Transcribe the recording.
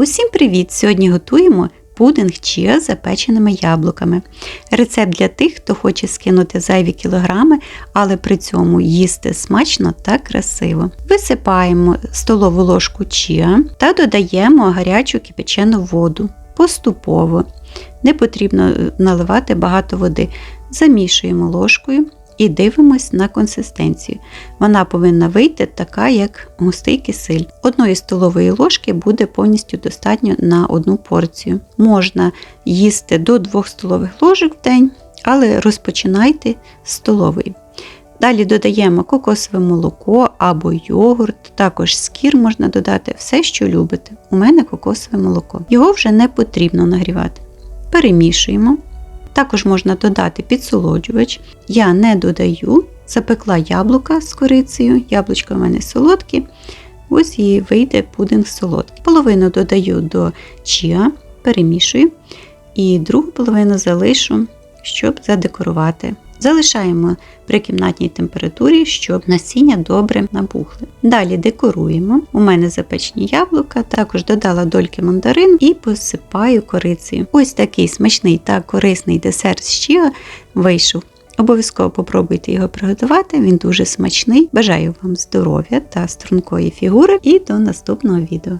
Усім привіт! Сьогодні готуємо пудинг чіа з запеченими яблуками. Рецепт для тих, хто хоче скинути зайві кілограми, але при цьому їсти смачно та красиво. Висипаємо столову ложку чіа та додаємо гарячу кипячену воду поступово. Не потрібно е, наливати багато води. Замішуємо ложкою і дивимось на консистенцію. Вона повинна вийти така, як густий кисель. Одної столової ложки буде повністю достатньо на одну порцію. Можна їсти до 2 столових ложок в день, але розпочинайте з столової. Далі додаємо кокосове молоко або йогурт, також скір можна додати все, що любите. У мене кокосове молоко. Його вже не потрібно нагрівати. Перемішуємо. Також можна додати підсолоджувач. Я не додаю, запекла яблука з корицею, яблучка у мене солодкі. Ось і вийде пудинг солодкий. Половину додаю до чіа, перемішую, і другу половину залишу, щоб задекорувати. Залишаємо при кімнатній температурі, щоб насіння добре набухли. Далі декоруємо. У мене запечені яблука, також додала дольки мандарин і посипаю корицею. Ось такий смачний та корисний десерт з чіа вийшов. Обов'язково попробуйте його приготувати, він дуже смачний. Бажаю вам здоров'я та стрункої фігури і до наступного відео.